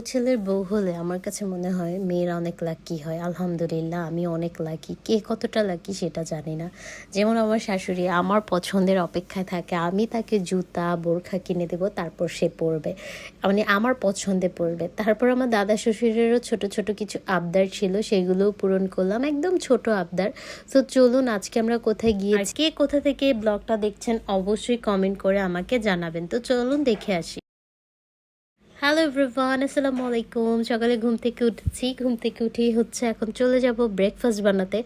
ছেলের বউ হলে আমার কাছে মনে হয় মেয়েরা অনেক লাকি হয়, আলহামদুলিল্লাহ আমি অনেক লাকি কে কতটা লাকি সেটা জানি না। যেমন আমার শাশুড়ি আমার পছন্দের অপেক্ষায় থাকে, আমি তাকে জুতা, বোরখা কিনে দেবো, তারপর সে পরবে। মানে আমার পছন্দে পরবে। তারপর আমার দাদা শ্বশুরেরও ছোট ছোট কিছু আবদার ছিল, সেগুলোও পূরণ করলাম, একদম ছোট আবদার। তো চলুন আজকে আমরা কোথায় গিয়ে কে কোথা থেকে ব্লগটা দেখছেন অবশ্যই কমেন্ট করে আমাকে জানাবেন। তো চলুন দেখে আসি। হ্যালো এভরিওয়ান আসসালামু আলাইকুম সকালে ঘুম থেকে উঠেছি। ঘুম থেকে উঠেই হচ্ছে এখন চলে যাব ব্রেকফাস্ট বানাতে।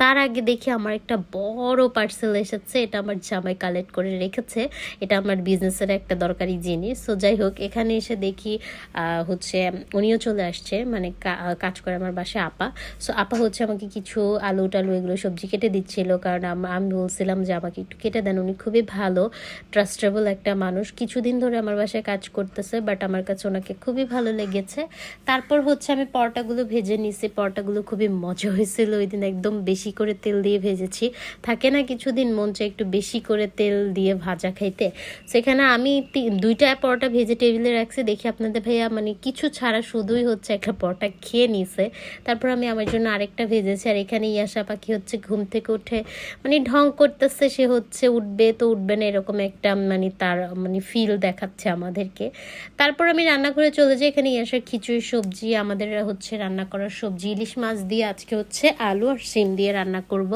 তার আগে দেখি আমার একটা বড় পার্সেল এসেছে। এটা আমার জামাই কালেক্ট করে রেখেছে। এটা আমার বিজনেসের একটা দরকারি জিনিস। সো যাই হোক, এখানে এসে দেখি হচ্ছে উনিও চলে আসছে। মানে কাজ করে আমার বাসায় আপা। সো আপা হচ্ছে আমাকে কিছু আলু টালু এগুলো সবজি কেটে দিচ্ছিল। কারণ আমি বলছিলাম যে আমাকে একটু কেটে দেন। উনি খুবই ভালো ট্রাস্টেবল একটা মানুষ। কিছুদিন ধরে আমার বাসায় কাজ করতেছে বাট আমার কাছে ওনাকে খুবই ভালো লেগেছে। তারপর হচ্ছে আমি পরোটাগুলো ভেজে নিছি, পরোটাগুলো খুবই মজা হয়েছিল, ওই দিন একদম বেশি করে তেল দিয়ে ভেজেছি। থাকে না কিছুদিন মন চায় একটু বেশি করে তেল দিয়ে ভাজা খাইতে। সেখানে আমি দুইটা পরোটা ভেজে টেবিলে রাখছি, দেখি আপনাদের ভাইয়া মানে কিছু ছাড়া শুধুই হচ্ছে একটা পরোটা খেয়ে নিছে। তারপর আমি আমার জন্য আরেকটা ভেজেছি, আর এখানে ইয়াসা পাখি হচ্ছে ঘুম থেকে উঠে মানে ঢং করতেছে, সে হচ্ছে উঠবে তো উঠবে না, এরকম একটা মানে তার মানে ফিল দেখাচ্ছে আমাদেরকে। তারপর আমি রান্নাঘরে চলে যাই এখানে ইয়াসার খিচুড়ি সবজি, আমাদের হচ্ছে রান্না করার সবজি, ইলিশ মাছ দিয়ে আজকে হচ্ছে আলু আর সিম দিয়ে রান্না করব।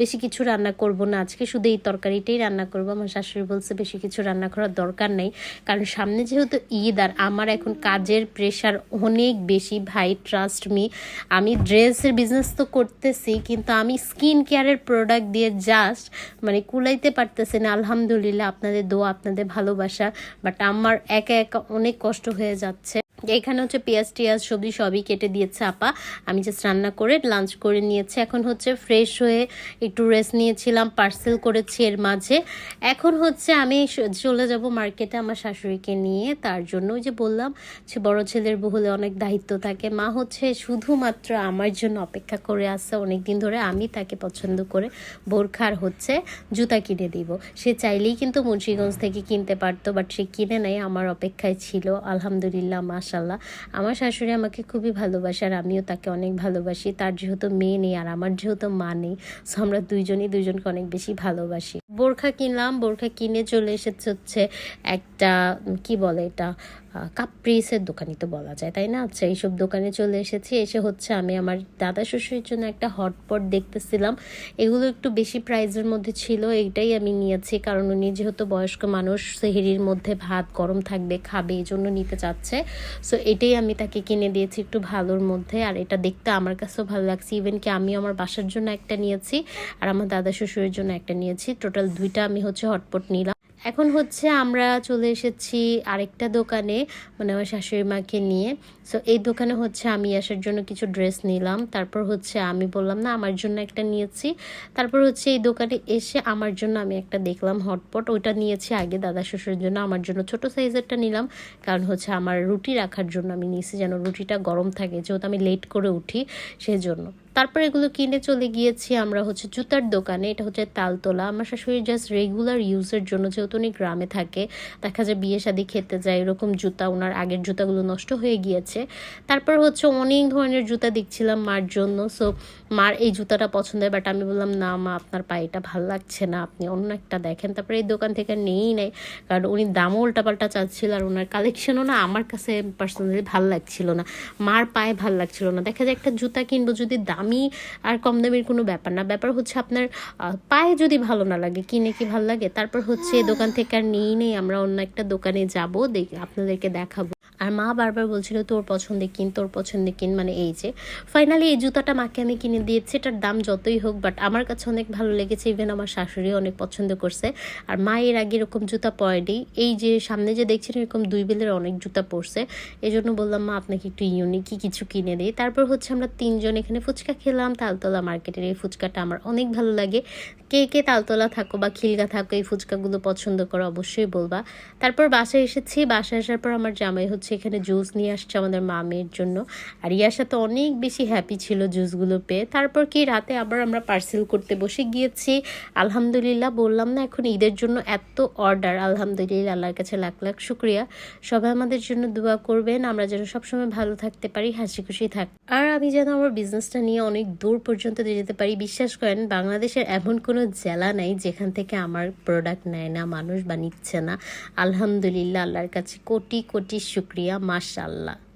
বেশি কিছু রান্না করব না, আজকে শুধু এই তরকারিটাই রান্না করব। আমার শাশুড়ি বলছে বেশি কিছু রান্না করার দরকার নেই, কারণ সামনে যেহেতু ঈদ আর আমার এখন কাজের প্রেশার অনেক বেশি, ভাই ট্রাস্ট মি আমি ড্রেসের বিজনেস তো করতেছি, কিন্তু আমি স্কিন কেয়ারের প্রোডাক্ট দিয়ে জাস্ট মানে কুলাইতে পারতেছি না, আলহামদুলিল্লাহ, আপনাদের দোয়া, আপনাদের ভালোবাসা বাট আমার একা একা অনেক কষ্ট হয়ে যাচ্ছে এখানে হচ্ছে পেঁয়াজ টিয়াজ সবজি সবই কেটে দিয়েছে আপা। আমি জাস্ট রান্না করে লাঞ্চ করে নিয়েছি। এখন হচ্ছে ফ্রেশ হয়ে একটু রেস্ট নিয়েছিলাম পার্সেল করেছি এর মাঝে। এখন হচ্ছে আমি চলে যাব মার্কেটে আমার শাশুড়িকে নিয়ে। তার জন্য ওই যে বললাম যে বড় ছেলের বহুলে অনেক দায়িত্ব থাকে। মা হচ্ছে শুধুমাত্র আমার জন্য অপেক্ষা করে আসছে অনেক দিন ধরে আমি তাকে পছন্দ করে বোরখার হচ্ছে জুতা কিনে দিব। সে চাইলেই কিন্তু মুন্সিগঞ্জ থেকে কিনতে পারতো বাট সে কিনে নেয় আমার অপেক্ষায় ছিল। আলহামদুলিল্লাহ মাশাল্লাহ আমার শাশুড়ি আমাকে খুবই ভালোবাসে আর আমিও তাকে অনেক ভালোবাসি। তার যেহেতু মেয়ে নেই আর আমার যেহেতু মা নেই সো আমরা দুইজনই দুইজনকে অনেক বেশি ভালোবাসি। বোরখা কিনলাম, বোরখা কিনে চলে এসেছে হচ্ছে একটা কি বলে এটা? কাপ্রিসের দোকানই তো বলা যায়, তাই না? আচ্ছা এইসব দোকানে চলে এসেছি, এসে হচ্ছে আমি আমার দাদা শ্বশুরের জন্য একটা হটপট দেখতেছিলাম। এগুলো একটু বেশি প্রাইজের মধ্যে ছিল, এইটাই আমি নিয়েছি, কারণ উনি যেহেতু বয়স্ক মানুষ, সেহেরির মধ্যে ভাত গরম থাকবে, খাবে, এই জন্য নিতে চাচ্ছে। সো এটাই আমি তাকে কিনে দিয়েছি একটু ভালোর মধ্যে, আর এটা দেখতে আমার কাছেও ভালো লাগছে। ইভেন কি আমি আমার বাসার জন্য একটা নিয়েছি, আর আমার দাদা শ্বশুরের জন্য একটা নিয়েছি। টোটাল দুইটা আমি হচ্ছে হটপট নিলাম। এখন হচ্ছে আমরা চলে এসেছি আরেকটা দোকানে মানে আমার শাশুড়ি মাকে নিয়ে। সো এই দোকানে হচ্ছে আমি আসার জন্য কিছু ড্রেস নিলাম। তারপর হচ্ছে আমি বললাম, না, আমার জন্য একটা নিয়েছি। তারপর হচ্ছে এই দোকানে এসে আমার জন্য আমি একটা দেখলাম হটপট ওইটা নিয়েছি আগে দাদা শ্বশুরের জন্য। আমার জন্য ছোট সাইজেরটা নিলাম। কারণ হচ্ছে আমার রুটি রাখার জন্য আমি নিয়েছি, যেন রুটিটা গরম থাকে। যেহেতু আমি লেট করে উঠি, সেজন্য। তারপর এগুলো কিনে চলে গিয়েছি আমরা হচ্ছে জুতার দোকানে, এটা হচ্ছে তালতলা। আমার শাশুড়ি জাস্ট রেগুলার ইউজের জন্য যেহেতু উনি গ্রামে থাকে, দেখা যায় বিয়ে শাদি খেতে যায়, এরকম জুতা, ওনার আগের জুতাগুলো নষ্ট হয়ে গিয়েছে। তারপর হচ্ছে অনেক ধরনের জুতা দেখছিলাম মার জন্য সো মার এই জুতাটা পছন্দ হয় বাট আমি বললাম, না মা, আপনার পায়ে এটা ভালো লাগছে না, আপনি অন্য একটা দেখেন। তারপরে এই দোকান থেকে নেই নেই, কারণ উনি দামও উল্টাপাল্টা চাচ্ছিল, আর ওনার কালেকশনও না আমার কাছে পার্সোনালি ভালো লাগছিল না। মার পায়ে ভালো লাগছিল না। দেখা যায় একটা জুতা কিনবো যদি দামি আর কম দামের কোনো ব্যাপার না। ব্যাপার হচ্ছে আপনার আহ, পায়ে যদি ভালো না লাগে কিনে কি ভালো লাগে? তারপর হচ্ছে এই দোকান থেকে আর নিয়েই নেই। আমরা অন্য একটা দোকানে যাব দেখ আপনাদেরকে দেখাবো। আর মা বারবার বলছিল, তোর পছন্দে কিন, তোর পছন্দে কিন। মানে এই যে ফাইনালি এই জুতাটা মাকে আমি কিনে দিয়েছি, এটার দাম যতই হোক বাট আমার কাছে অনেক ভালো লেগেছে। ইভেন আমার শাশুড়ি অনেক পছন্দ করছে। আর মা এর আগে এরকম জুতা পরেনি। এই যে সামনে যে দেখছেন এরকম দুই বেলের অনেক জুতা পরছে। এই জন্য বললাম, মা, আপনাকে একটু ইউনিকই কিছু কিনে দিই। তারপর হচ্ছে আমরা তিনজন এখানে ফুচকা খেলাম, তালতলা মার্কেটের এই ফুচকাটা আমার অনেক ভালো লাগে। কে কে তালতলা থাকো বা খিলগা থাকো, এই ফুচকাগুলো পছন্দ করো অবশ্যই বলবা। তারপর বাসায় এসেছি। বাসায় আসার পর আমার জামাই হচ্ছে এখানে জুস নিয়ে আসছে আমাদের মামের জন্য। আর ইয়াশা তো অনেক বেশি হ্যাপি ছিল জুসগুলো পেয়ে। তারপর কি রাতে আবার আমরা পার্সেল করতে বসে গিয়েছি। আলহামদুলিল্লাহ বললাম না, এখন ঈদের জন্য এত অর্ডার আলহামদুলিল্লাহ, আল্লাহর কাছে লাখ লাখ শুক্রিয়া। সবাই আমাদের জন্য দোয়া করবেন, আমরা যেন সবসময় ভালো থাকতে পারি, হাসি খুশি থাক। আর আমি যেন আমার বিজনেসটা নিয়ে অনেক দূর পর্যন্ত যেতে পারি, বিশ্বাস করেন, বাংলাদেশের এমন কোনো জেলা নাই যেখান থেকে আমার প্রোডাক্ট নেয় না, মানুষ বা নিচ্ছে না। আলহামদুলিল্লাহ, আল্লাহর কাছে কোটি কোটি শুক্রিয়া। মাশাল্লাহ